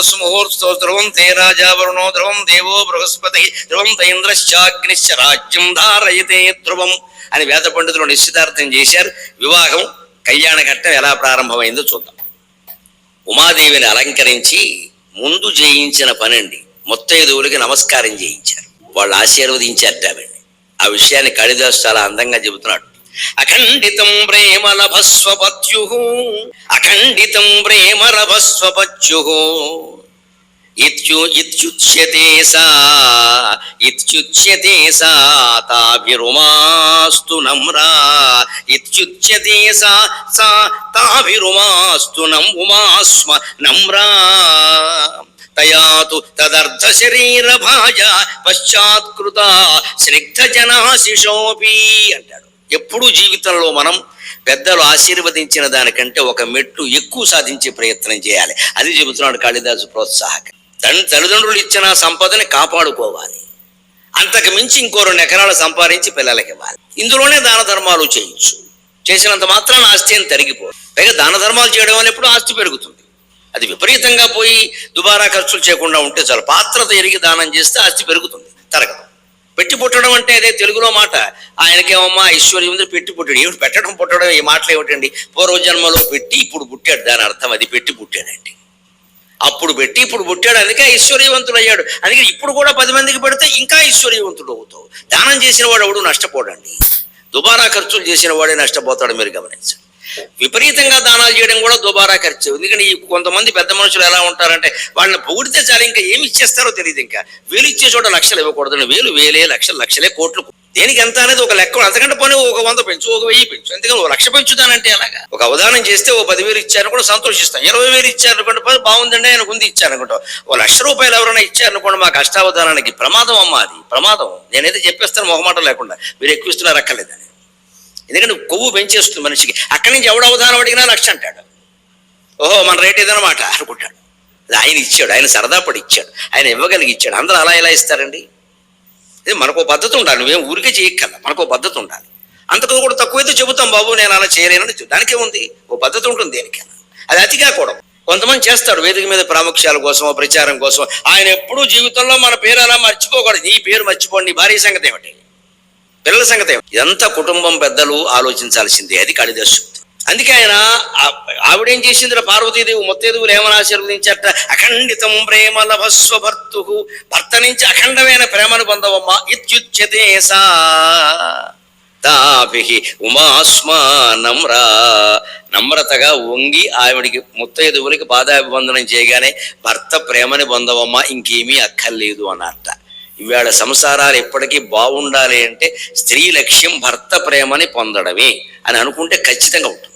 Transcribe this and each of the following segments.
ముహూర్తో ధ్రువం తే రాజా వరుణో ధ్రువం దేవో బృహస్పతి ధ్రువం తైంద్రశ్చాగ్నిశ్చ రాజ్యం ధారయతే ధ్రువం అని వేద పండితులు నిశ్చితార్థం చేశారు. వివాహం కళ్యాణ ఘట్టం ఎలా ప్రారంభమైందో చూద్దాం. ఉమాదేవిని అలంకరించి ముందు జయించిన పనండి. ముత్తైదువులకి నమస్కారం చేయించారు. వాళ్ళు ఆశీర్వదించారు ఆ విషయాన్ని కాళిదాసు చాలా అందంగా చెబుతున్నాడు. అఖండితం ప్రేమ లభస్వపత్యు అఖండితం ప్రేమ లభస్వపత్యు ఇత్యు ఇత్యుచ్యతే సా ఇత్యుచ్యతే సా తాభిరుమాస్తు నమ్రా. ఇత్యుచ్యతే సా సా తాభిరుమాస్తు నం నమ్రా. తయాతు తదర్థ శరీర భాజ పశ్చాత్కృత స్నిగ్ధ జనాశిషోపి అంటాడు. ఎప్పుడూ జీవితంలో మనం పెద్దలు ఆశీర్వదించిన దానికంటే ఒక మెట్టు ఎక్కువ సాధించే ప్రయత్నం చేయాలి. అది చెబుతున్నాడు కాళిదాసు ప్రోత్సాహక. తన తల్లిదండ్రులు ఇచ్చిన సంపదని కాపాడుకోవాలి. అంతకు మించి ఇంకో రెండు ఎకరాలు సంపాదించి పిల్లలకి ఇవ్వాలి. ఇందులోనే దాన ధర్మాలు చేయొచ్చు. చేసినంత మాత్రాన ఆస్తి అని తరిగిపోదు. పైగా దాన ధర్మాలు చేయడం వల్ల ఎప్పుడు ఆస్తి పెరుగుతుంది. అది విపరీతంగా పోయి దుబారా ఖర్చులు చేయకుండా ఉంటే చాలు. పాత్రత ఎరిగి దానం చేస్తే ఆస్తి పెరుగుతుంది. తరగదు. పెట్టి పుట్టడం అంటే అదే తెలుగులో మాట. ఆయనకేమమ్మా ఐశ్వర్యం ఉంది పెట్టి పుట్టాడు. ఏమిటి పెట్టడం పుట్టడం ఈ మాటలు ఏమిటండి? పూర్వజన్మలో పెట్టి ఇప్పుడు పుట్టాడు దాని అర్థం అది పెట్టి పుట్టాడండి. అప్పుడు పెట్టి ఇప్పుడు పుట్టాడు అందుకే ఐశ్వర్యవంతుడు అయ్యాడు అందుకే ఇప్పుడు కూడా పది మందికి పెడితే ఇంకా ఐశ్వర్యవంతుడు అవుతావు. దానం చేసిన వాడు ఎవడు? నష్టపోడండి. దుబారా ఖర్చులు చేసిన వాడే నష్టపోతాడు మీరు గమనించండి. విపరీతంగా దానాలు చేయడం కూడా దుబారా ఖర్చు. ఎందుకంటే ఈ కొంతమంది పెద్ద మనుషులు ఎలా ఉంటారంటే వాళ్ళని పొగిడితే చాలు ఇంకా ఏమి ఇచ్చేస్తారో తెలియదు ఇంకా. వేలు ఇచ్చే చోట లక్షలు ఇవ్వకూడదు వేలు వేలే లక్షలు లక్షలే కోట్లు. దేనికి ఎంత అనేది ఒక లెక్క. అంతకంటే పని ఒక వంద పెంచు ఒక వెయ్యి పెంచు. ఎందుకంటే ఒక లక్ష పెంచుతానంటే అలాగా ఒక అవధానం చేస్తే ఓ పదివేలు ఇచ్చారు కూడా సంతోషిస్తాం. ఇరవై వేలు ఇచ్చారు పది బాగుందండి ఆయన ఉంది ఇచ్చారు ఒక లక్ష రూపాయలు ఎవరైనా ఇచ్చారనుకోండి మా కష్టావధానానికి ప్రమాదం అమ్మా అది. ప్రమాదం. నేనైతే చెప్పేస్తాను మొహమాట లేకుండా. మీరు ఎక్కువ ఇస్తున్నారు అక్కర్లేదని ఎందుకంటే కొవ్వు పెంచేస్తుంది మనిషికి. అక్కడి నుంచి ఎవడు అవధానం అడిగినా లక్ష అంటాడు. ఓహో మన రేట్ ఏదన్నమాట అనుకుంటాడు. అది ఆయన ఇచ్చాడు ఆయన సరదా పడి ఇచ్చాడు ఆయన ఇవ్వగలిగి ఇచ్చాడు. అందరూ అలా ఎలా ఇస్తారండి? ఇది మనకు పద్ధతి ఉండాలి. నువ్వేం ఊరికే చేయక్కల్లా మనకు పద్ధతి ఉండాలి. అంతకు కూడా తక్కువైతే చెబుతాం బాబు నేను అలా చేయలేనని దానికే ఉంది. ఓ పద్ధతి ఉంటుంది దేనికైనా అది అతి కాకూడదు కొంతమంది చేస్తాడు వేదిక మీద ప్రాముఖ్యాల కోసం ప్రచారం కోసం. ఆయన ఎప్పుడూ జీవితంలో మన పేరు అలా మర్చిపోకూడదు. నీ పేరు మర్చిపోండి. భారీ సంగతి ఏమిటి? పిల్లల సంగతి ఎంత ఇదంతా కుటుంబం పెద్దలు ఆలోచించాల్సిందే అది కాళిదాసు అందుకే ఆయన ఆవిడేం చేసింది పార్వతీదేవి ముత్తేదువులు ఏమని ఆశీర్వదించట అఖండితం ప్రేమ లభస్వ భర్తు భర్త నుంచి అఖండమైన ప్రేమను పొందవమ్మా. ఇత్యుచ్యతే సా తాభి ఉమాస్మా నమ్రా నమ్రతగా వంగి ఆవిడికి ముత్తైదువులకి పాదాభివందనం చేయగానే భర్త ప్రేమని పొందవమ్మా ఇంకేమీ అక్కర్లేదు అన్నట్ట ఇవాళ సంసారాలు ఎప్పటికీ బాగుండాలి అంటే స్త్రీ లక్ష్యం భర్త ప్రేమని పొందడమే అని అనుకుంటే ఖచ్చితంగా ఉంటుంది.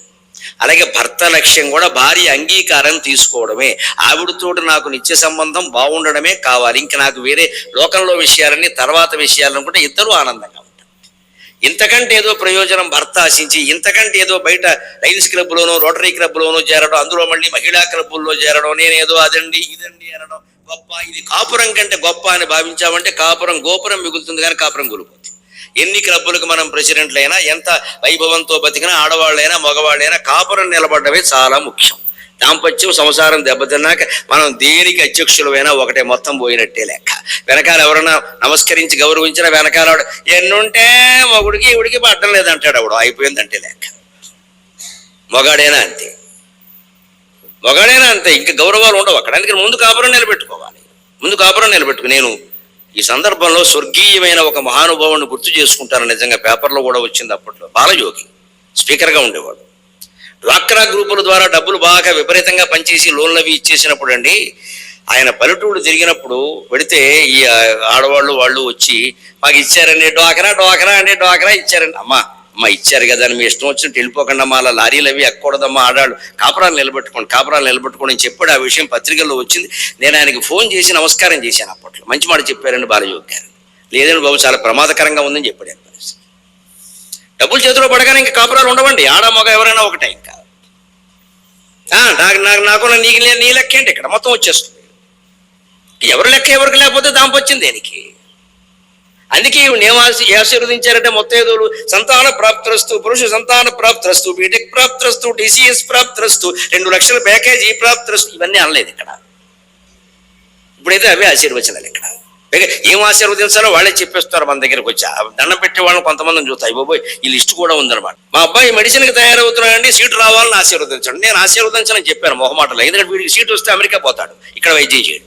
అలాగే భర్త లక్ష్యం కూడా భార్య అంగీకారం తీసుకోవడమే. ఆవిడతోటి నాకు నిత్య సంబంధం బాగుండడమే కావాలి. ఇంక నాకు వేరే లోకంలో విషయాలన్నీ తర్వాత విషయాలనుకుంటే ఇద్దరూ ఆనందంగా ఉంటారు. ఇంతకంటే ఏదో ప్రయోజనం భర్త ఆశించి ఇంతకంటే ఏదో బయట లైన్స్ క్లబ్లోనో రోటరీ క్లబ్లోనో చేరడం అందులో మళ్ళీ మహిళా క్లబ్బుల్లో చేరడం నేనేదో అదండి ఇదండి అనడం గొప్ప. ఇది కాపురం కంటే గొప్ప అని భావించామంటే కాపురం గోపురం మిగులుతుంది కానీ కాపురం కూలిపోతుంది. ఎన్ని క్లబ్బులకు మనం ప్రెసిడెంట్లు అయినా ఎంత వైభవంతో బతికినా ఆడవాళ్ళైనా మగవాళ్ళైనా కాపురం నిలబడమే చాలా ముఖ్యం. దాంపత్యం సంసారం దెబ్బతిన్నాక మనం దేనికి అధ్యక్షులమైనా ఒకటే మొత్తం పోయినట్టే లెక్క. వెనకాల ఎవరైనా నమస్కరించి గౌరవించినా వెనకాల వాడు, ఎన్నుంటే మొగుడికి ఇవిడికి పడ్డం లేదంటాడు ఆవిడ అయిపోయిందంటే లెక్క. మొగాడైనా అంతే. మొగాడైనా అంతే ఇంకా గౌరవాలు ఉండవు. అక్కడ అందుకని ముందు కాపురం నిలబెట్టుకోవాలి. ముందు కాపురం నిలబెట్టుకు నేను ఈ సందర్భంలో స్వర్గీయమైన ఒక మహానుభావుని గుర్తు చేసుకుంటాను. నిజంగా పేపర్లో కూడా వచ్చింది అప్పట్లో. బాలయోగి స్పీకర్గా ఉండేవాడు. డ్వాక్రా గ్రూపుల ద్వారా డబ్బులు బాగా విపరీతంగా పనిచేసి లోన్లు అవి ఇచ్చేసినప్పుడు అండి ఆయన పల్లెటూరు తిరిగినప్పుడు పెడితే ఈ ఆడవాళ్ళు వాళ్ళు వచ్చి మాకు ఇచ్చారండి డ్వాక్రా డ్వాక్రా అండి డ్వాక్రా ఇచ్చారండి. అమ్మా అమ్మా ఇచ్చారు కదా అని మీ ఇష్టం వచ్చినట్టు వెళ్ళిపోకుండా అమ్మా అలా లారీలు అవి ఎక్కకూడదమ్మా ఆడాడు కాపురాలు నిలబెట్టుకోండి కాపురాలు నిలబెట్టుకోండి అని చెప్పాడు. ఆ విషయం పత్రికల్లో వచ్చింది. నేను ఆయనకి ఫోన్ చేసి నమస్కారం చేశాను అప్పట్లో. మంచి మాట చెప్పారండి బాలయోగి గారు. లేదండి బాబు చాలా ప్రమాదకరంగా ఉందని చెప్పాడు ఆయన డబ్బులు చేతిలో పడగానే ఇంకా కాపురాలు ఉండవండి. ఆడ మగ ఎవరైనా ఒకటే ఇంకా. నాకు నాకు నాకు నీకు లే- నీ లెక్క ఏంటి ఇక్కడ? మొత్తం వచ్చేస్తుంది. ఎవరి లెక్క ఎవరికి లేకపోతే దాంపొచ్చింది దేనికి? అందుకే నేవాసి ఆశీర్వదించారంటే మొత్తేదులు సంతాన ప్రాప్తరస్తు పురుష సంతాన ప్రాప్తరస్తు బీటెక్ ప్రాప్తరస్తు డిసిఎస్ ప్రాప్తరస్తు రెండు లక్షల ప్యాకేజీ ప్రాప్తరస్తు ఇవన్నీ అనలేదు ఇక్కడ. ఇప్పుడైతే అవే ఆశీర్వచనాలు ఇక్కడ. ఏం ఆశీర్వదించాలో వాళ్ళే చెప్పేస్తారు మన దగ్గరకు వచ్చి. ఆ దండం పెట్టే వాళ్ళని కొంతమందిని చూస్తాయి. బాబోయ్ ఈ లిస్ట్ కూడా ఉందన్నమాట. మా అబ్బాయి మెడిసిన్కి తయారవుతున్నాడండి సీటు రావాలని ఆశీర్వదించండి. నేను ఆశీర్వదించని చెప్పాను మొహమాటలో. ఎందుకంటే వీడికి సీటు వస్తే అమెరికా పోతాడు. ఇక్కడ వైద్యం చేయడు.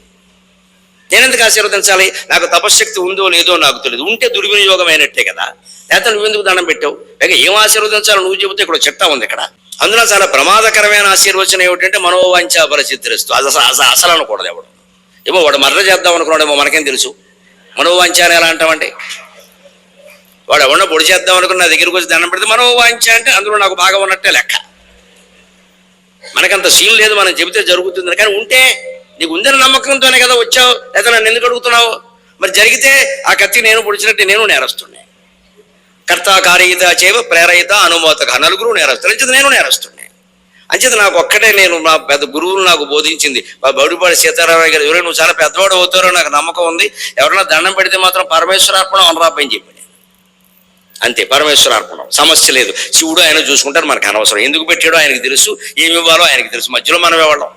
నేను ఎందుకు ఆశీర్వదించాలి? నాకు తపశ్శక్తి ఉందో లేదో నాకు తెలియదు ఉంటే దుర్వినియోగం అయినట్టే కదా లేకపోతే నువ్వెందుకు దండం పెట్టావు? పైగా ఏం ఆశీర్వదించాలో నువ్వు చెబితే ఇక్కడ చిట్టా ఉంది ఇక్కడ. అందులో చాలా ప్రమాదకరమైన ఆశీర్వచనం ఏమిటంటే మనోవాంఛ పరిచిత్రిస్తూ అది అసలు అసలు అసలు అనకూడదు ఎవడు. ఏమో వాడు మర్ర చేద్దాం అనుకున్నాడేమో మనకేం తెలుసు. మనోవాంఛ అని ఎలా అంటామంటే వాడు ఎవడో పొడి చేద్దాం అనుకున్న నా దగ్గరికి వచ్చి దండం పెడితే మనోవాంఛ అంటే అందులో నాకు బాగా ఉన్నట్టే లెక్క. మనకంత సీన్ లేదు మనం చెబితే జరుగుతుంది కానీ ఉంటే నీకు ఉందని నమ్మకంతోనే కదా వచ్చావు? లేదా నన్ను ఎందుకు అడుగుతున్నావు? మరి జరిగితే ఆ కత్తి నేను పొడిచినట్టు నేను నేరస్తుండే కర్త కార్యత చేవ ప్రేరయిత అనుమోతక. నలుగురు నేరస్తులు. అంచేత నేను నేరస్తుండే అంచేత నాకు ఒక్కటే నేను నా పెద్ద గురువులు నాకు బోధించింది. మా బౌడిపాడి సీతారామయ్య గారు ఎవరైనా నువ్వు చాలా పెద్దవాడు అవుతారో నాకు నమ్మకం ఉంది. ఎవరైనా దండం పెడితే మాత్రం పరమేశ్వరార్పణం అనరాపని చెప్పాడు అంతే పరమేశ్వరార్పణం. సమస్య లేదు. శివుడు ఆయన చూసుకుంటారు మనకు అనవసరం. ఎందుకు పెట్టాడో ఆయనకు తెలుసు. ఏమి ఇవ్వాలో ఆయనకు తెలుసు. మధ్యలో మనం ఇవ్వడం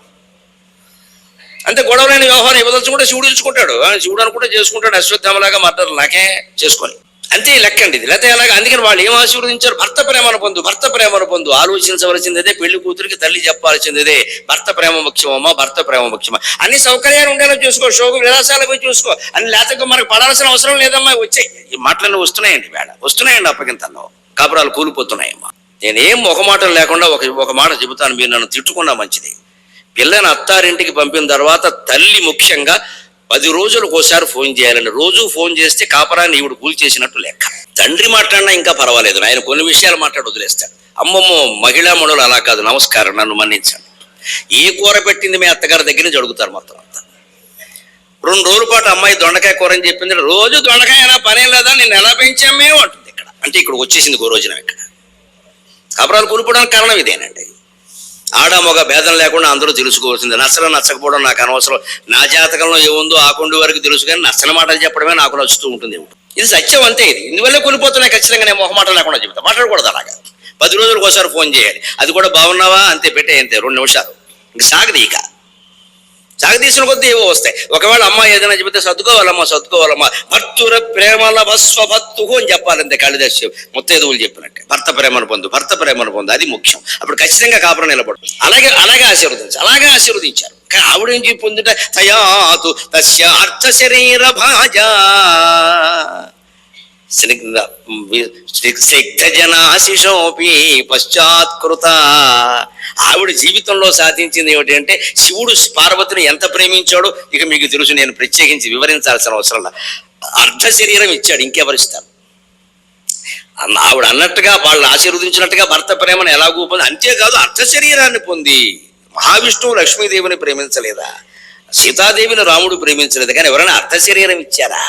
అంతే గొడవలేని వ్యవహారం ఇవ్వదలుచుకుంటే శివుడు ఇచ్చుకుంటాడు శివుడు అనుకుంటే చేసుకుంటాడు అశ్వత్థామలాగా మర్డర్ నాకే చేసుకొని. అంతే లెక్క అండి ఇది. లేకపోతే అలాగే అందుకని వాళ్ళు ఏం ఆశీర్వదించారు? భర్త ప్రేమను పొందు భర్త ప్రేమను పొందు. ఆలోచించవలసిందే పెళ్ళి కూతురికి తల్లి చెప్పాల్సిందే. భర్త ప్రేమ ముఖ్యమమ్మా భర్త ప్రేమ ముఖ్యమా? అన్ని సౌకర్యాలు ఉండేలా చూసుకో షోకు విలాసాలు పోయి చూసుకో. అన్ని లేకపోతే మనకు పడాల్సిన అవసరం లేదమ్మా వచ్చాయి. ఈ మాటలన్నీ వస్తున్నాయండి వేడ వస్తున్నాయండి అప్పగింతల్లో. కాపురాలు కూలిపోతున్నాయమ్మా. నేనేం ఒక మాటలు లేకుండా ఒక ఒక మాట చెబుతాను మీరు నన్ను తిట్టుకున్నా మంచిది. పిల్లని అత్తారింటికి పంపిన తర్వాత తల్లి ముఖ్యంగా పది రోజులకు ఒకసారి ఫోన్ చేయాలండి. రోజు ఫోన్ చేస్తే కాపరాన్ని ఈవిడ కూల్ చేసినట్టు లెక్క. తండ్రి మాట్లాడినా ఇంకా పర్వాలేదు. ఆయన కొన్ని విషయాలు మాట్లాడి వదిలేస్తాడు. అమ్మమ్మో మహిళా మనులు అలా కాదు. నమస్కారం నన్ను మన్నించండి. ఏ కూర పెట్టింది మీ అత్తగారి దగ్గర నుంచి అడుగుతారు మొత్తం అంతా. రెండు రోజుల పాటు అమ్మాయి దొండకాయ కూర అని చెప్పింది. రోజు దొండకాయ అయినా పనే లేదా? నేను ఎలా పెంచామే అంటుంది ఇక్కడ. అంటే ఇక్కడ వచ్చేసింది ఓ రోజున ఇక్కడ. కాపురాలు కూలిపోవడానికి కారణం ఇదేనండి. ఆడ మగ భేదం లేకుండా అందరూ తెలుసుకోవాల్సింది. నచ్చడం నచ్చకపోవడం నాకు అనవసరం. నా జాతకంలో ఏముందో ఆ వరకు తెలుసు కానీ నచ్చని మాటలు చెప్పడమే నాకు నచ్చుతూ ఉంటుంది. ఇది సత్యం అంతే ఇది. ఇందువల్ల కొనిపోతున్నాయి ఖచ్చితంగా నేను మొహమాట లేకుండా చెప్తాను మాట్లాడకూడదు అలాగా. పది రోజులకు ఒకసారి ఫోన్ చేయాలి. అది కూడా బాగున్నావా? అంతే పెట్టే అంతే రెండు నిమిషాలు. ఇంక ఇక సాగదీసిన కొద్దీ ఏవో వస్తాయి. ఒకవేళ అమ్మాయి ఏదైనా చెబితే సర్దుకోవాలమ్మా సర్దుకోవాలమ్మా. భర్తుర ప్రేమల భస్వభత్తు అని చెప్పాలంతే కాళిదాసు ముత్తైదువులు చెప్పినట్టే. భర్త ప్రేమను పొందు భర్త ప్రేమను పొందు. అది ముఖ్యం. అప్పుడు ఖచ్చితంగా కాపురం నిలబడు అలాగే అలాగే ఆశీర్వదించారు అలాగే ఆశీర్వదించారు కానీ ఆవిడ ఏం చెప్పి పొందుట తయాతు తస్య అర్థ శరీర భాజా. స్నిగ్ధజనాశిషోపి పశ్చాత్కృత ఆవిడ జీవితంలో సాధించింది ఏమిటంటే శివుడు పార్వతిని ఎంత ప్రేమించాడో ఇక మీకు తెలుసు నేను ప్రత్యేకించి వివరించాల్సిన అవసరం అర్ధ శరీరం ఇచ్చాడు ఇంకెవరిస్తారు ఆవిడ అన్నట్టుగా వాళ్ళు ఆశీర్వదించినట్టుగా భర్త ప్రేమను ఎలాగూ పొంది అంతేకాదు అర్ధ శరీరాన్ని పొంది మహావిష్ణువు లక్ష్మీదేవిని ప్రేమించలేదా? సీతాదేవిని రాముడు ప్రేమించలేదు కానీ ఎవరైనా అర్ధ శరీరం ఇచ్చారా?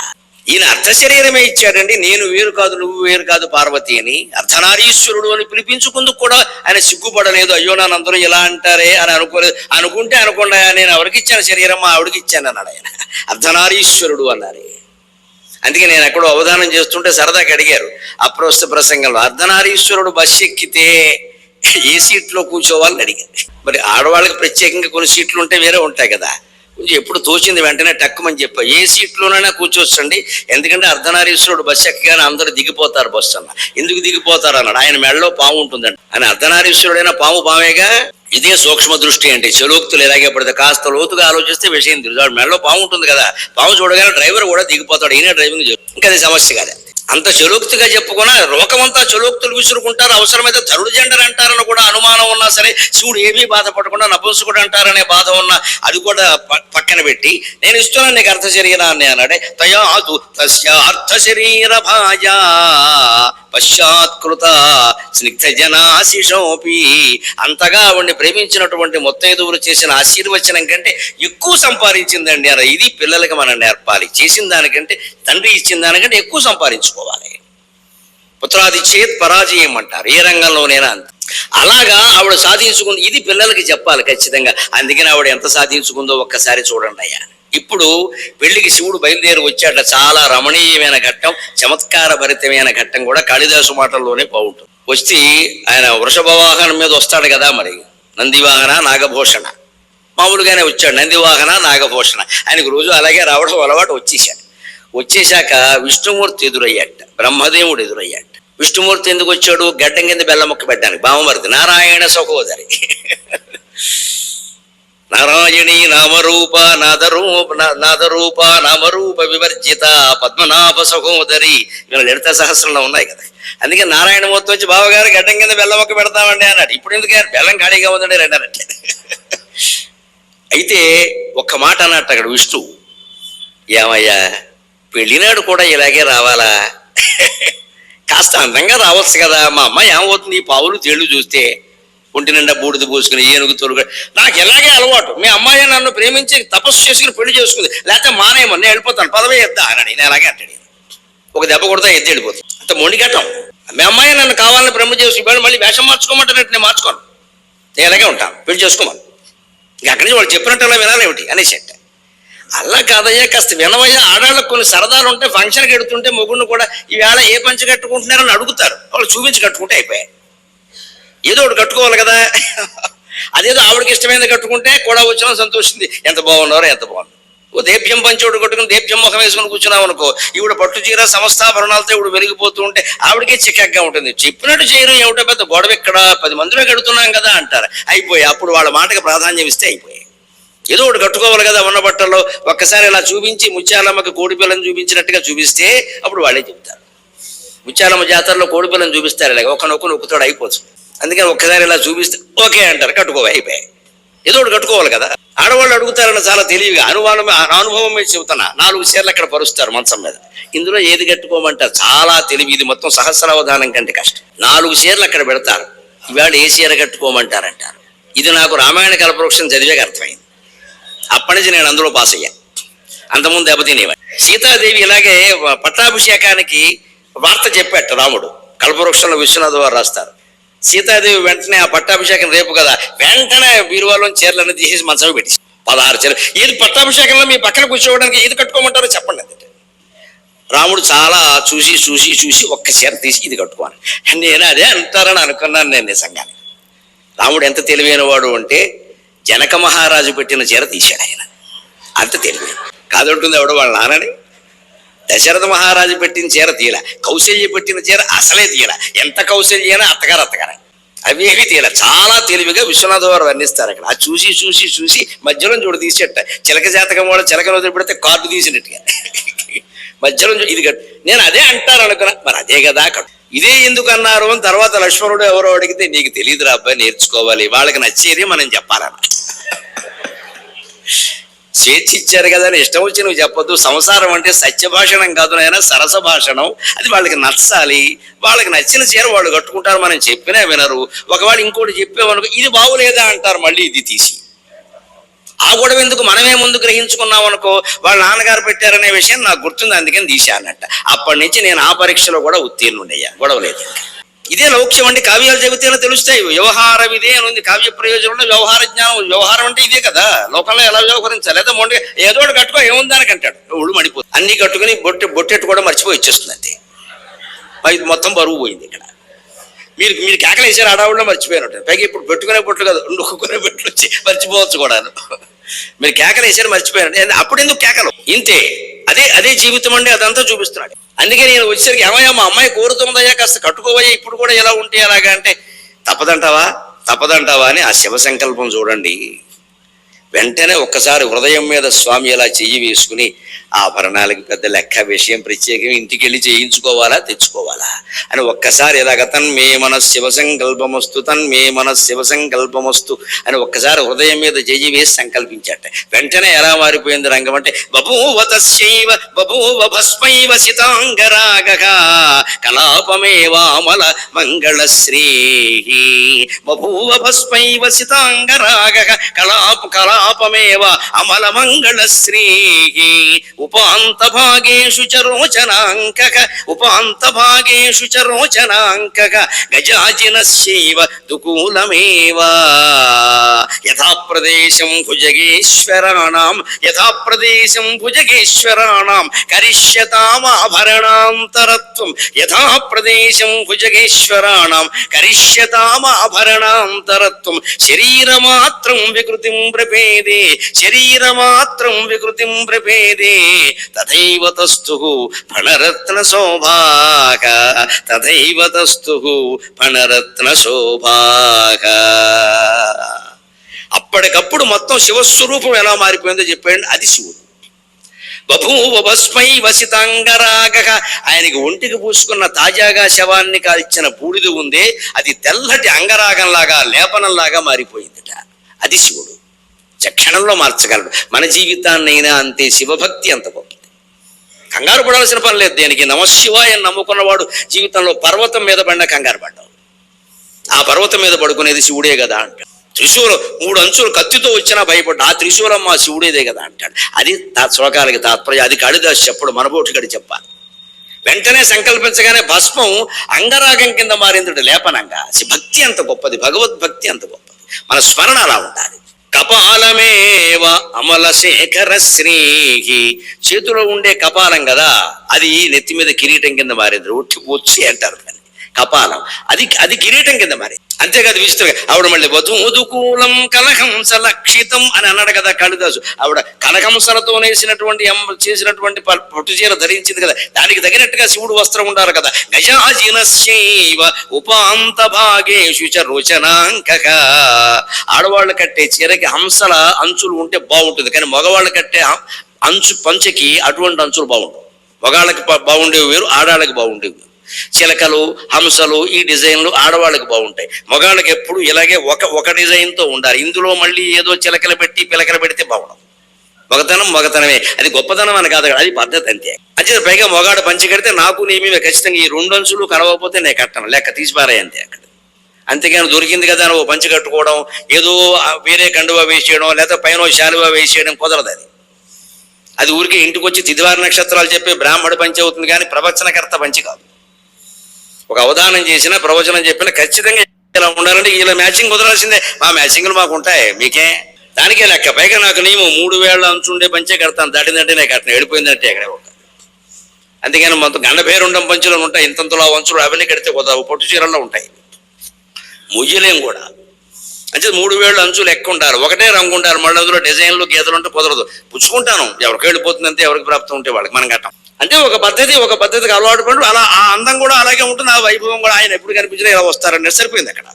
ఈయన అర్ధ శరీరమే ఇచ్చాడండి. నేను వేరు కాదు నువ్వు వేరు కాదు పార్వతి అని. అర్ధనారీశ్వరుడు అని పిలిపించుకుందుకు కూడా ఆయన సిగ్గుపడలేదు. అయ్యో నన్ను అందరూ ఇలా అంటారే అని అనుకోలేదు. అనుకుంటే అనుకుండా నేను ఎవరికి ఇచ్చాను శరీరం? మా ఆవిడకి ఇచ్చాను అన్నాడు ఆయన. అర్ధనారీశ్వరుడు అన్నారే. అందుకే నేను ఎక్కడో అవధానం చేస్తుంటే సరదాగా అడిగారు. అప్రోస్త ప్రసంగంలో అర్ధనారీశ్వరుడు బస్సు ఎక్కితే ఏ సీట్లో కూర్చోవాలని అడిగారు. మరి ఆడవాళ్ళకి ప్రత్యేకంగా కొన్ని సీట్లు ఉంటే వేరే ఉంటాయి కదా. ఎప్పుడు తోచింది వెంటనే టక్కుమని చెప్పా. ఏ సీట్లోనైనా కూర్చోవచ్చండి. ఎందుకంటే అర్ధనారీశ్వరుడు బస్సు ఎక్కగానే అందరూ దిగిపోతారు బస్సు అన్న. ఎందుకు దిగిపోతారు అన్నాడు. ఆయన మెడలో పాము ఉంటుందండి. ఆయన అర్ధనారీశ్వరుడైనా పాము పామేగా? ఇదే సూక్ష్మ దృష్టి అంటే చెలోక్తులు ఎలాగే పడితే కాస్త లోతుగా ఆలోచిస్తే విషయం తెలుసు మెడలో పాము ఉంటుంది కదా. పాము చూడగానే డ్రైవర్ కూడా దిగిపోతాడు. ఈయన డ్రైవింగ్ ఇంకా అది సమస్య కదా. అంత చలోక్తిగా చెప్పుకున్నా లోకమంతా చలోక్తులు విసురుకుంటారు. అవసరమైతే తరుడు జెండర్ అంటారని కూడా అనుమానం ఉన్నా సరే శివుడు ఏమీ బాధపడకుండా నపుంసకుడు అంటారనే బాధ ఉన్నా అది కూడా ప- పక్కన పెట్టి నేను ఇస్తున్నాను నీకు అర్థ శరీరాన్ని అన్నాడే. తయాదు తస్య అర్థ శరీర భాజా పశ్చాత్కృత స్నిగ్ధ జనాశిషోపి అంతగా ఆవిడ్ని ప్రేమించినటువంటి ముత్తైదువులు చేసిన ఆశీర్వచనం కంటే ఎక్కువ సంపాదించిందండి అలా ఇది పిల్లలకి మనం నేర్పాలి. చేసిన దానికంటే తండ్రి ఇచ్చిన దానికంటే ఎక్కువ సంపాదించుకోవాలి. పుత్రాది చేత్ పరాజయం అంటారు. ఏ రంగంలోనైనా అంత. అలాగా ఆవిడ సాధించుకుంది. ఇది పిల్లలకి చెప్పాలి ఖచ్చితంగా. అందుకని ఆవిడ ఎంత సాధించుకుందో ఒక్కసారి చూడండి అయ్యా. ఇప్పుడు పెళ్ళికి శివుడు బయలుదేరి వచ్చాట చాలా రమణీయమైన ఘట్టం చమత్కార భరితమైన ఘట్టం కూడా కాళిదాసు మాటల్లోనే బాగుంటుంది. వచ్చి ఆయన వృషభ వాహనం మీద వస్తాడు కదా మరి నందివాహన నాగభూషణ. మామూలుగానే వచ్చాడు నందివాహన నాగభూషణ. ఆయనకు రోజు అలాగే రావడం అలవాటు వచ్చేసాడు వచ్చేశాక విష్ణుమూర్తి ఎదురయ్యాట బ్రహ్మదేవుడు ఎదురయ్యాట విష్ణుమూర్తి ఎందుకు వచ్చాడు? గడ్డం కింద బెల్ల మొక్క పెట్టడానికి. బావమరిది నారాయణ సహోదరి. నారాయణీ నామరూప నాదరూప నాదరూప నామరూప వివర్జిత పద్మనాభ సహోదరి ఇవాళ లలిత సహస్రంలో ఉన్నాయి కదా. అందుకే నారాయణ మూర్తి వచ్చి బావగారు గడ్డం కింద బెల్లం ఒక్క పెడతామండి అన్నాడు. ఇప్పుడు ఎందుకు బెల్లం ఖాళీగా ఉందండి రెండు అయితే ఒక్క మాట అన్నట్టు అక్కడ విష్ణు ఏమయ్యా పెళ్ళినాడు కూడా ఇలాగే రావాలా? కాస్త అందంగా రావచ్చు కదా. మా అమ్మ ఏమవుతుంది? ఈ పావులు తేళ్ళు చూస్తే ఒంటి నిండా బూడిద పూసుకుని ఏనుగు తొలుగు. నాకు ఎలాగే అలవాటు. మీ అమ్మాయి నన్ను ప్రేమించి తపస్సు చేసుకుని పెళ్ళి చేసుకుంది. లేకపోతే మానేయమని నేను వెళ్ళిపోతాను. పదవి ఎద్దా అని నేను అలాగే అంటాడు ఒక దెబ్బ కొడతా ఎద్దు వెళ్ళిపోతుంది. అంత మొండిగట్టం మీ అమ్మాయి నన్ను కావాలని ప్రేమ చేసి ఇవాళ మళ్ళీ వేషం మార్చుకోమంటానంటే నేను మార్చుకోను. నేను అలాగే ఉంటాను పెళ్ళి చేసుకోమని. ఇంక అక్కడి నుంచి వాళ్ళు చెప్పినట్టు అలా వినాలేమిటి అనేసి అంటే. అలా కాదయ్యా కాస్త వినవయ్యా. ఆడాళ్ళకు కొన్ని సరదాలు ఉంటే ఫంక్షన్కి ఎడుతుంటే మొగుడిని కూడా ఈవేళ ఏ పంచి కట్టుకుంటున్నారని అడుగుతారు. వాళ్ళు చూపించి కట్టుకుంటే అయిపోయాయి. ఏదో ఒకటి కట్టుకోవాలి కదా. అదేదో ఆవిడకి ఇష్టమైనది కట్టుకుంటే కూడా వచ్చినా సంతోషింది. ఎంత బాగున్నారో ఎంత బాగుంది. ఓ దేభ్యం పంచోడు కట్టుకుని దేభ్యం ముఖం వేసుకుని కూర్చున్నాం అనుకో ఈవిడ పట్టు చీర సమస్తాభరణాలతో ఇవిడ వెలిగిపోతూ ఉంటే ఆవిడకే చిక్కగా ఉంటుంది. చెప్పినట్టు చేయరు ఏమిటో పెద్ద గొడవ ఇక్కడ పది మందిలో కడుతున్నాం కదా అంటారు. అయిపోయి అప్పుడు వాళ్ళ మాటకి ప్రాధాన్యం ఇస్తే అయిపోయాయి. ఏదో ఒకటి కట్టుకోవాలి కదా ఉన్న బట్టల్లో. ఒక్కసారి ఇలా చూపించి ముత్యాలమ్మకి కోడి పిల్లని చూపించినట్టుగా చూపిస్తే అప్పుడు వాళ్ళే చెప్తారు ముత్యాలమ్మ జాతరలో కోడి పిల్లని చూపిస్తారు. ఇలాగ ఒక నొక్కు నొక్కుతాడు అయిపోతుంది. అందుకని ఒక్కసారి ఇలా చూపిస్తే ఓకే అంటారు కట్టుకోవా అయిపోయాయి. ఏదో ఒకటి కట్టుకోవాలి కదా. ఆడవాళ్ళు అడుగుతారని చాలా తెలివిగా అనుమానం అనుభవం మీద చెబుతున్నా నాలుగు చీరలు అక్కడ పరుస్తారు మంచం మీద. ఇందులో ఏది కట్టుకోమంటారు? చాలా తెలివి ఇది మొత్తం సహస్రావధానం కంటే కష్టం. నాలుగు చీరలు అక్కడ పెడతారు. ఇవాళ ఏ చీర కట్టుకోమంటారంటారు? ఇది నాకు రామాయణ కల్పవృక్షం చదివేకి అర్థమైంది. అప్పటి నుంచి నేను అందులో పాస్ అయ్యాను. అంతకుముందు దెబ్బతినేవాడు సీతాదేవి ఇలాగే పట్టాభిషేకానికి వార్త చెప్పాట రాముడు. కల్పవృక్షంలో విశ్వనాథ్ వారు రాస్తారు. సీతాదేవి వెంటనే ఆ పట్టాభిషేకం రేపు కదా. వెంటనే బీరువాలో చీరలను తీసేసి మంచం పెట్టి పదహారు చీరలు. ఏది పట్టాభిషేకంలో మీ పక్కన కూర్చోవడానికి ఏది కట్టుకోమంటారో చెప్పండి అది రాముడు చాలా చూసి చూసి చూసి ఒక్క చీర తీసి ఇది కట్టుకోవాలి. నేను అదే అంటారని అనుకున్నాను నేను నిజంగా రాముడు ఎంత తెలివైన వాడు అంటే జనక మహారాజు పెట్టిన చీర తీశాడు ఆయన. అంత తెలివైన. కాదంటుంది ఎవడు వాళ్ళ నాన్నని. దశరథ మహారాజు పెట్టిన చీర తీయల. కౌశల్య పెట్టిన చీర అసలే తీయల. ఎంత కౌశల్యనా అత్తగారు అత్తగారు. అవి ఏవి తీయల. చాలా తెలివిగా విశ్వనాథ వారు వర్ణిస్తారు అక్కడ ఆ చూసి చూసి చూసి మధ్యలో చూడు తీసేట. చిలక జాతకం కూడా చిలక వదిలి పెడితే కార్డు తీసినట్టుగా. మధ్యలో ఇది నేను అదే అంటారు అనుకున్నా. మరి అదే కదా అక్కడ ఇదే ఎందుకు అన్నారు? అని తర్వాత లక్ష్మణుడు ఎవరో అడిగితే నీకు తెలియదురా అబ్బాయి నేర్చుకోవాలి. వాళ్ళకి నచ్చేది మనం చెప్పాలన్న. స్వేచ్ఛ ఇచ్చారు కదా అని ఇష్టం వచ్చి నువ్వు చెప్పొద్దు. సంసారం అంటే సత్య భాషణం కాదు నాయన సరస భాషణం. అది వాళ్ళకి నచ్చాలి. వాళ్ళకి నచ్చిన చీర వాళ్ళు కట్టుకుంటారు మనం చెప్పినా వినరు. ఒకవేళ ఇంకోటి చెప్పేవనుకో ఇది బాగులేదా అంటారు మళ్ళీ ఇది తీసి. ఆ గొడవ ఎందుకు? మనమే ముందు గ్రహించుకున్నాం అనుకో వాళ్ళ నాన్నగారు పెట్టారనే విషయం నాకు గుర్తుంది అందుకని తీశానట. అప్పటి నుంచి నేను ఆ పరీక్షలో కూడా ఉత్తీర్ణుడయ్యా. గొడవ లేదు ఇంకా. ఇదే లౌక్యం అంటే కావ్యాలు చదివితేనే తెలుస్తాయి? వ్యవహారం ఇదే అని ఉంది. కావ్య ప్రయోజనంలో వ్యవహార జ్ఞానం వ్యవహారం అంటే ఇదే కదా. లోకంలో ఎలా వ్యవహరించాలి? లేదా మొండి ఏదో ఒకటి కట్టుకో ఏముందని అంటాడు. ఒళ్ళు మడిపోతుంది. అన్ని కట్టుకుని బొట్టె బొట్టెట్టు కూడా మర్చిపోయి వచ్చేస్తుంది అంతే. ఇది మొత్తం బరువు పోయింది ఇక్కడ. మీరు మీరు కేకలు వేసారు ఆడవాళ్ళు మర్చిపోయినట్టు. పైగా ఇప్పుడు పెట్టుకునే బొట్లు కదా నొక్కునే బొట్లు వచ్చి మర్చిపోవచ్చు కూడాను. మీరు కేకలు వేసారు మర్చిపోయినట్టు. అప్పుడు ఎందుకు కేకలు? ఇంతే. అదే అదే జీవితం అండి అదంతా చూపిస్తున్నాడు. అందుకే నేను వచ్చేసరికి ఏమయ్యా మా అమ్మాయి కోరుతుందయ్యా కాస్త కట్టుకోవయ్యా ఇప్పుడు కూడా ఎలా ఉంటే అలాగా అంటే తప్పదంటావా? తప్పదంటావా అని ఆ శివ సంకల్పం చూడండి. వెంటనే ఒక్కసారి హృదయం మీద స్వామి ఎలా చెయ్యి వేసుకుని ఆభరణాలకి పెద్ద లెక్క విషయం ప్రత్యేకం ఇంటికి వెళ్ళి చేయించుకోవాలా తెచ్చుకోవాలా? అని ఒక్కసారి ఇలాగ తన్మే మన శివ సంకల్పమస్తు తన్మే మన శివ సంకల్పమస్తు అని ఒక్కసారి హృదయం మీద చెయ్యి వేసి సంకల్పించాట. వెంటనే ఎలా మారిపోయింది రంగం అంటే బభూవ తస్యైవ బభూవ భస్మైవ సితాంగరాగ కలాపమేవామల మంగళశ్రీ బభూవ భస్మైవ సితాంగరాగ కలాప కలాపమేవ అమల మంగళశ్రీ ఉపాంత భాగేషు చ రోచనాంకక ఉపాంత భాగేషు చ రోచనాంకక గజాజినశైవ దుకూలమేవ. యథా ప్రదేశం భుజగేశ్వరాణం యథా ప్రదేశం భుజగేశ్వరాణం కరిష్యతామాభరణాంతరత్వం యథా ప్రదేశం భుజగేశ్వరాణం కరిష్యతామాభరణాంతరత్వం శరీరమాత్రం వికృతిం ప్రపే ప్రపేదే. శరీరమాత్రం వికృతిం ప్రపేదే. తథైవ తస్తు ఫణరత్న శోభాక తథైవ తస్తు ఫణరత్న శోభాక అప్పటికప్పుడు మొత్తం శివస్వరూపం ఎలా మారిపోయిందో చెప్పాడు అది శివుడు. బభూవ భస్మై వసితాంగరాగ. ఆయనకి ఒంటికి పూసుకున్న తాజాగా శవాన్ని కాల్చిన బూడిద ఉందే. అది తెల్లటి అంగరాగంలాగా లేపనంలాగా మారిపోయిందిట. అది శివుడు. క్షణంలో మార్చగలడు. మన జీవితాన్నైనా అంతే శివభక్తి అంత గొప్పది. కంగారు పడాల్సిన పని లేదు. దేనికి నమశివాయని నమ్ముకున్నవాడు జీవితంలో పర్వతం మీద పడిన కంగారు పడ్డావు ఆ పర్వతం మీద పడుకునేది శివుడే కదా అంటాడు. త్రిశూలం మూడు అంచులు కత్తితో వచ్చినా భయపడ్డా ఆ త్రిశూలం మా శివుడేదే కదా అంటాడు. అది తా శ్లోకాలకి తాత్పర్యం. అది కాళిదాసు చెప్పడు మనబోటి గడి చెప్పాలి. వెంటనే సంకల్పించగానే భస్మం అంగరాగం కింద మారిందుడు లేపనంగా. భక్తి అంత గొప్పది భగవద్భక్తి అంత గొప్పది. మన స్మరణ అలా ఉండాలి. కపాలమేవ అమల శేఖర శ్రీహి. చేతిలో ఉండే కపాలం కదా అది నెత్తి మీద కిరీటం కింద మారింది. ఒట్టి వచ్చి అంటారు కపాలం. అది అది కిరీటం కింద మరి. అంతేకాదు విచిత్రంగా ఆవిడ మళ్ళీ వధూదుకూలం కలహంస లక్షితం అని అన్నాడు కదా కాళిదాసు. ఆవిడ కనకంసలతో నేసినటువంటి అమ్మ చేసినటువంటి పట్టు చీర ధరించింది కదా. దానికి తగినట్టుగా శివుడు వస్త్రం ఉండాలి కదా. గజాజినశైవ ఉపాంత భాగేషు చ ఆడవాళ్ళు కట్టే చీరకి హంసల అంచులు ఉంటే బాగుంటుంది. కానీ మగవాళ్ళు కట్టే హం- అంచు పంచకి అటువంటి అంచులు బాగుండవు. మగాళ్ళకి బాగుండేవి వేరు ఆడాళ్ళకి బాగుండేవి వేరు. చిలకలు హంసలు ఈ డిజైన్లు ఆడవాళ్ళకి బాగుంటాయి. మగాళ్ళకి ఎప్పుడు ఇలాగే ఒక ఒక డిజైన్తో ఉండాలి. ఇందులో మళ్ళీ ఏదో చిలకలు పెట్టి పిలకలు పెడితే బాగుండదు మగతనం మగతనమే. అది గొప్పతనం అని కాదు అది పద్ధతి అంతే. అంతే పైగా మొగాడు పంచి కడితే నాకు నీ మీద ఖచ్చితంగా ఈ రెండు అంచులు కలవకపోతే నేను కట్టను. లెక్క తీసిపారాయి అంతే అక్కడ. అంతేగాని దొరికింది కదా అని ఓ పంచి కట్టుకోవడం ఏదో వేరే కండువా వేసేయడం లేకపోతే పైన శాలువా వేసేయడం కుదరదు అది. అది ఊరికే ఇంటికి వచ్చి తిదివార నక్షత్రాలు చెప్పే బ్రాహ్మడు పంచి అవుతుంది కానీ ప్రవచనకర్త పంచి కాదు. ఒక అవధానం చేసినా ప్రవచనం చెప్పినా ఖచ్చితంగా ఇలా ఉండాలంటే ఇలా మ్యాచింగ్ కుదరాల్సిందే. మా మ్యాచింగ్లు మాకు ఉంటాయి మీకే? దానికే లెక్క. పైగా నాకు నియమం మూడు వేల అంచుండే పంచే కడతాను. దాటిందంటే నేను కట్టిన వెళ్ళిపోయిందంటే ఎక్కడ ఒక అందుకని మొత్తం గండ పేరుండం పంచులు ఉంటాయి. ఇంతంతలో వంచులు అవన్నీ కడితే కుదరవు పొట్టు చీరల్లో ఉంటాయి. ముయ్యలేం కూడా. అంటే మూడు వేళ్ళు అంచులు ఎక్కువ ఉంటారు ఒకటే రంగు ఉంటారు మళ్ళీ అందులో డిజైన్లు గీతలు ఉంటే కుదరదు. పుచ్చుకుంటాను. ఎవరికి వెళ్ళిపోతుంది అంతే ఎవరికి ప్రాప్తం ఉంటే వాళ్ళకి మనం కట్టం. అంటే ఒక పద్ధతి ఒక పద్ధతికి అలవాటు పడు అలా ఆ అందం కూడా అలాగే ఉంటుంది ఆ వైభవం కూడా ఆయన ఎప్పుడు కనిపించినా ఇలా వస్తారని సరిపోయింది అక్కడ.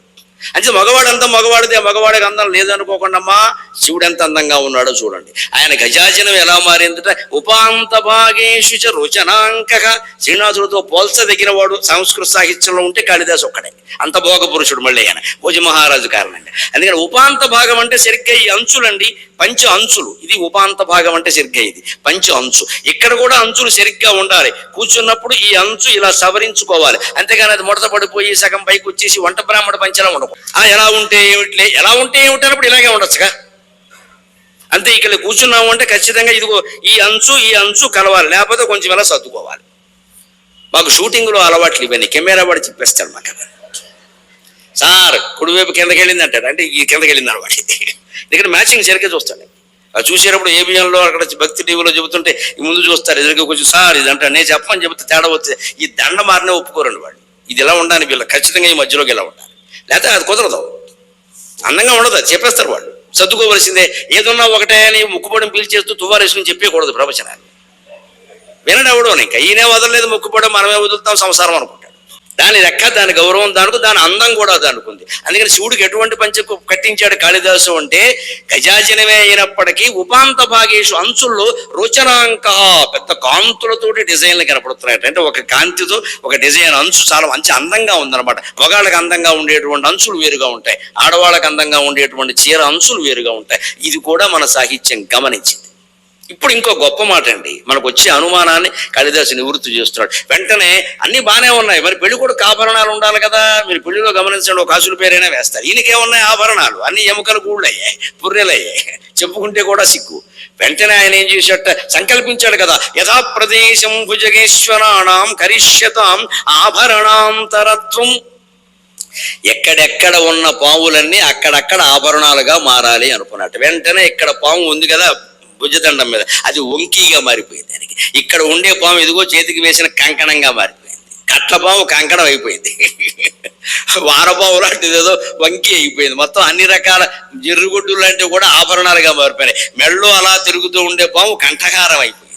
అంటే మగవాడు అంతా మగవాడిదే మగవాడికి అందం లేదనుకోకుండా శివుడు ఎంత అందంగా ఉన్నాడో చూడండి. ఆయన గజాజనం ఎలా మారిందట? ఉపాంత భాగేషు రుచనాంక. శ్రీనాథుడితో పోల్చదగిన వాడు సంస్కృత సాహిత్యంలో ఉంటే కాళిదాసు ఒక్కడే. అంత భోగ పురుషుడు మళ్ళీ ఆయన. భోజ మహారాజు కారణంగా. అందుకని ఉపాంత భాగం అంటే సరిగ్గా ఈ అంచులండి. పంచ అంచులు. ఇది ఉపాంత భాగం అంటే సరిగ్గా ఇది. పంచ అంచు. ఇక్కడ కూడా అంచులు సరిగ్గా ఉండాలి. కూర్చున్నప్పుడు ఈ అంచు ఇలా సవరించుకోవాలి. అంతేగాని అది ముడత పడిపోయి సగం పైకి వచ్చేసి వంట బ్రాహ్మణ పంచలా ఉండకు ఆ ఎలా ఉంటే ఏమిటిలే ఎలా ఉంటే ఏమిటి అన్నప్పుడు ఇలాగే ఉండొచ్చుగా. అంతే ఇక్కడ కూర్చున్నాము అంటే ఖచ్చితంగా ఇదిగో ఈ అంచు ఈ అంచు కలవాలి. లేకపోతే కొంచెం ఎలా సర్దుకోవాలి. మాకు షూటింగ్లో అలవాట్లు ఇవన్నీ. కెమెరా వాడు చెప్పేస్తాడు మాకు సార్ కుడివైపు కిందకి వెళ్ళింది అంటాడు అంటే ఈ కిందకి వెళ్ళింది అనమాట ఇక్కడ మ్యాచింగ్ సరిగ్గా చూస్తాను అది చూసేటప్పుడు ఏబిఎంలో అక్కడ భక్తి టీవీలో చెబుతుంటే ముందు చూస్తారు. ఎదురుగా కొంచెం సార్ ఇది అంటే నేను చెప్పని చెబితే తేడా వస్తే ఈ దండ మారినే ఒప్పుకోరండి వాడు. ఇది ఎలా ఉండాలి వీళ్ళు ఖచ్చితంగా ఈ మధ్యలోకి ఎలా ఉండాలి. లేకపోతే అది కుదరదు. అందంగా ఉండదు అది చెప్పేస్తారు వాళ్ళు. సర్దుకోవలసిందే. ఏదన్నా ఒకటే అని ముక్కుపొడిని పీల్చేస్తూ తువ్వారేసుకుని చెప్పేయకూడదు ప్రవచనాన్ని. వినడెవడో ఇంకా ఈయనే వదలలేదు ముక్కుపడం మనమే వదులుతాం సంసారం అనుకుంటాం దాని లెక్క దాని గౌరవం దానికి దాని అందం కూడా దానికుంది అందుకని శివుడికి ఎటువంటి పంచ కట్టించాడు కాళిదాసు అంటే గజాజనమే అయినప్పటికీ ఉపాంత భాగేషు అంచుల్లో రోచనాంక పెద్ద కాంతులతోటి డిజైన్లు కనపడుతున్నాయి అంటే ఒక కాంతితో ఒక డిజైన్ అంచు చాలా మంచి అందంగా ఉందన్నమాట. మగాళ్ళకి అందంగా ఉండేటువంటి అంచులు వేరుగా ఉంటాయి. ఆడవాళ్ళకి అందంగా ఉండేటువంటి చీర అంచులు వేరుగా ఉంటాయి. ఇది కూడా మన సాహిత్యం గమనించింది. ఇప్పుడు ఇంకో గొప్ప మాట అండి మనకు వచ్చే అనుమానాన్ని కాళిదాసు నివృత్తి చేస్తున్నాడు. వెంటనే అన్ని బాగానే ఉన్నాయి. మరి పెళ్ళి కూడా ఆభరణాలు ఉండాలి కదా. మీరు పెళ్ళిలో గమనించండి ఒక కాసుల పేరైనా వేస్తారు. ఈయనకేమున్నాయి ఆభరణాలు. అన్ని ఎముకలు గూళ్ళు పుర్రెలయ్యాయి. చెప్పుకుంటే కూడా సిగ్గు. వెంటనే ఆయన ఏం చేసేట సంకల్పించాడు కదా. యథా ప్రదేశం భుజగేశ్వరాణం కరిష్యతాం ఆభరణాంతరత్వం ఎక్కడెక్కడ ఉన్న పావులన్నీ అక్కడక్కడ ఆభరణాలుగా మారాలి అనుకున్నట్టు వెంటనే ఇక్కడ పాము ఉంది కదా. భుజదండం మీద. అది వంకీగా మారిపోయింది దానికి. ఇక్కడ ఉండే పాము ఇదిగో చేతికి వేసిన కంకణంగా మారిపోయింది. కట్లపాము కంకణం అయిపోయింది. వారపాము లాంటిది ఏదో వంకి అయిపోయింది. మొత్తం అన్ని రకాల జిర్రుగుడ్డు లాంటివి కూడా ఆభరణాలుగా మారిపోయినాయి. మెళ్ళు అలా తిరుగుతూ ఉండే పాము కంఠకారం అయిపోయింది.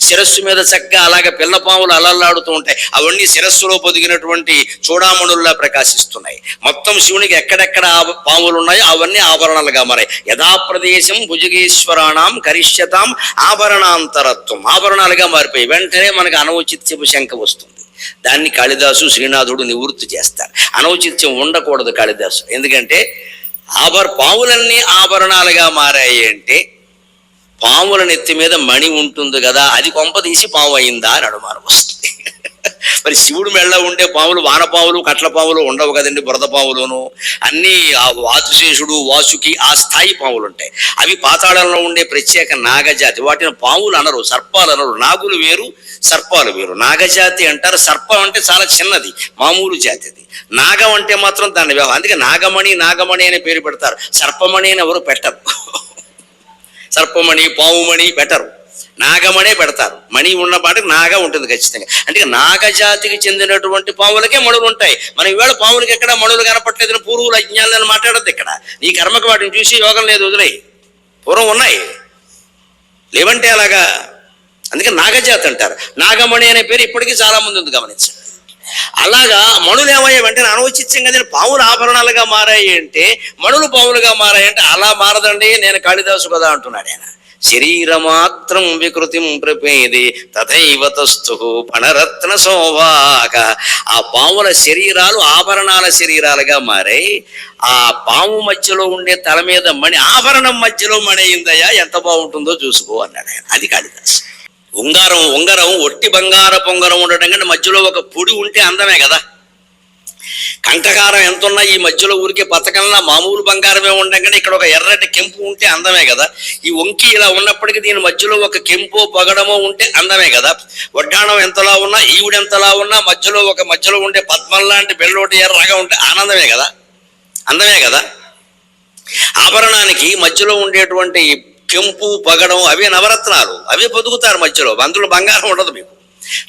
శిరస్సు మీద చక్కగా అలాగే పిల్ల పాములు అలల్లాడుతూ ఉంటాయి. అవన్నీ శిరస్సులో పొదిగినటువంటి చూడామణుల్లా ప్రకాశిస్తున్నాయి. మొత్తం శివునికి ఎక్కడెక్కడ ఆ- పాములు ఉన్నాయో అవన్నీ ఆభరణాలుగా మారాయి. యథాప్రదేశం భుజగేశ్వరాణం కరిష్యతాం ఆభరణాంతరత్వం ఆభరణాలుగా మారిపోయి వెంటనే మనకు అనౌచిత్యపు శంక వస్తుంది. దాన్ని కాళిదాసు శ్రీనాథుడు నివృత్తి చేస్తారు. అనౌచిత్యం ఉండకూడదు కాళిదాసు. ఎందుకంటే ఆభర పాములన్నీ ఆభరణాలుగా మారాయి అంటే పాముల నెత్తి మీద మణి ఉంటుంది కదా అది కొంప తీసి పాము అయిందా అని అనుమానం వస్తుంది. మరి శివుడు మెళ్ళ ఉండే పాములు వానపాములు కట్ల పాములు ఉండవు కదండి బురద పాములును. అన్ని ఆ వాతుశేషుడు వాసుకి ఆ స్థాయి పాములు ఉంటాయి. అవి పాతాళంలో ఉండే ప్రత్యేక నాగజాతి. వాటిని పాములు అనరు సర్పాలు అనరు. నాగులు వేరు సర్పాలు వేరు. నాగజాతి అంటారు. సర్పం అంటే చాలా చిన్నది మామూలు జాతి అది. నాగం అంటే మాత్రం దాని వ్యవహారం అందుకే నాగమణి నాగమణి అనే పేరు పెడతారు. సర్పమణి అని ఎవరు పెట్టరు. సర్పమణి పావుమణి బెటరు నాగమణే పెడతారు. మణి ఉన్న పాటికి నాగ ఉంటుంది ఖచ్చితంగా. అంటే నాగజాతికి చెందినటువంటి పావులకే మణులు ఉంటాయి. మనం ఈవేళ పావులకి ఎక్కడ మణులు కనపట్లేదు పూర్వులు అజ్ఞానాలను మాట్లాడద్దు ఇక్కడ. నీ కర్మకు వాటిని చూసి యోగం లేదు వదిలేయి. పూర్వం ఉన్నాయి. లేవంటే అలాగా? అందుకే నాగజాతి అంటారు. నాగమణి అనే పేరు ఇప్పటికీ చాలా మంది ఉంది గమనించండి. అలాగా మణులు ఏమయ్యాయి వెంటనే అనవచిత్యం కదా పాములు ఆభరణాలుగా మారాయి అంటే మణులు పావులుగా మారాయి అంటే అలా మారదండి నేను కాళిదాసు కదా అంటున్నాడు ఆయన. శరీరమాత్రం వికృతిం ప్రపేది తథైవతస్థు పణరత్న సోవాక ఆ పాముల శరీరాలు ఆభరణాల శరీరాలుగా మారాయి. ఆ పాము మధ్యలో ఉండే తల మీద మణి ఆభరణం మధ్యలో మణి అయిందయ్యా ఎంత బాగుంటుందో చూసుకో అన్నాడు ఆయన. అది కాళిదాసు. ఉంగారం ఉంగరం ఒట్టి బంగార పొంగరం ఉండడం కంటే మధ్యలో ఒక పొడి ఉంటే అందమే కదా. కంఠకారం ఎంత ఉన్నా ఈ మధ్యలో ఊరికే పథకంలా మామూలు బంగారమే ఉండడం కానీ ఇక్కడ ఒక ఎర్రటి కెంపు ఉంటే అందమే కదా. ఈ వంకి ఇలా ఉన్నప్పటికీ దీని మధ్యలో ఒక కెంపు పగడమో ఉంటే అందమే కదా. వడ్డాణం ఎంతలా ఉన్నా ఈవిడ ఎంతలా ఉన్నా మధ్యలో ఒక మధ్యలో ఉండే పద్మం లాంటి బెల్లోటి ఎర్రగా ఉంటే ఆనందమే కదా. అందమే కదా. ఆభరణానికి మధ్యలో ఉండేటువంటి చెంపు పగడం అవే నవరత్నాలు. అవే పొదుగుతారు మధ్యలో. అందులో బంగారం ఉండదు మీకు.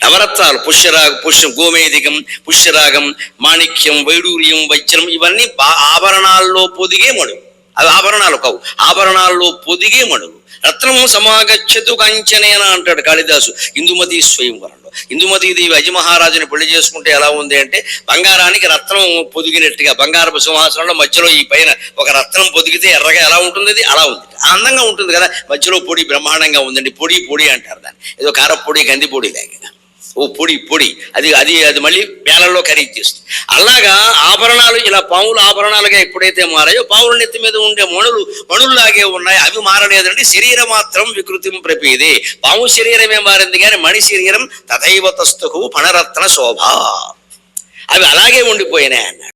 నవరత్నాలు పుష్యరాగం పుష్యం గోమేదికం పుష్యరాగం మాణిక్యం వైడూర్యం వజ్రం ఇవన్నీ బా- ఆభరణాల్లో పొదిగే మడుగు అవి ఆభరణాలు కావు. ఆభరణాల్లో పొదిగే మడుగు రత్నం సమాగచ్చతు కంచనేన అంటాడు కాళిదాసు. ఇందుమతి స్వయంవరంలో. ఇందుమతి దేవి అజిమహారాజుని పెళ్ళి చేసుకుంటే ఎలా ఉంది అంటే బంగారానికి రత్నం పొదిగినట్టుగా బంగారపు సింహాసనంలో మధ్యలో ఈ పైన ఒక రత్నం పొదిగితే ఎర్రగా ఎలా ఉంటుంది అది అలా ఉంది. అందంగా ఉంటుంది కదా? మధ్యలో పొడి బ్రహ్మాండంగా ఉందండి. పొడి పొడి అంటారు దాన్ని. ఏదో కారపొడి కందిపొడి లాగా. ఓ పొడి పొడి. అది అది అది మళ్ళీ బేలల్లో ఖరీదు చేస్తుంది. అలాగా ఆభరణాలు ఇలా పాములు ఆభరణాలుగా ఎప్పుడైతే మారాయో పావుల నెత్తి మీద ఉండే మణులు మణుల్లాగే ఉన్నాయి. అవి మారలేదండి శరీరం మాత్రం వికృతిం ప్రపీది. పాము శరీరమే మారింది కానీ మణి శరీరం తథైవ పణరత్న శోభ. అవి అలాగే ఉండిపోయినాయి అన్నాడు.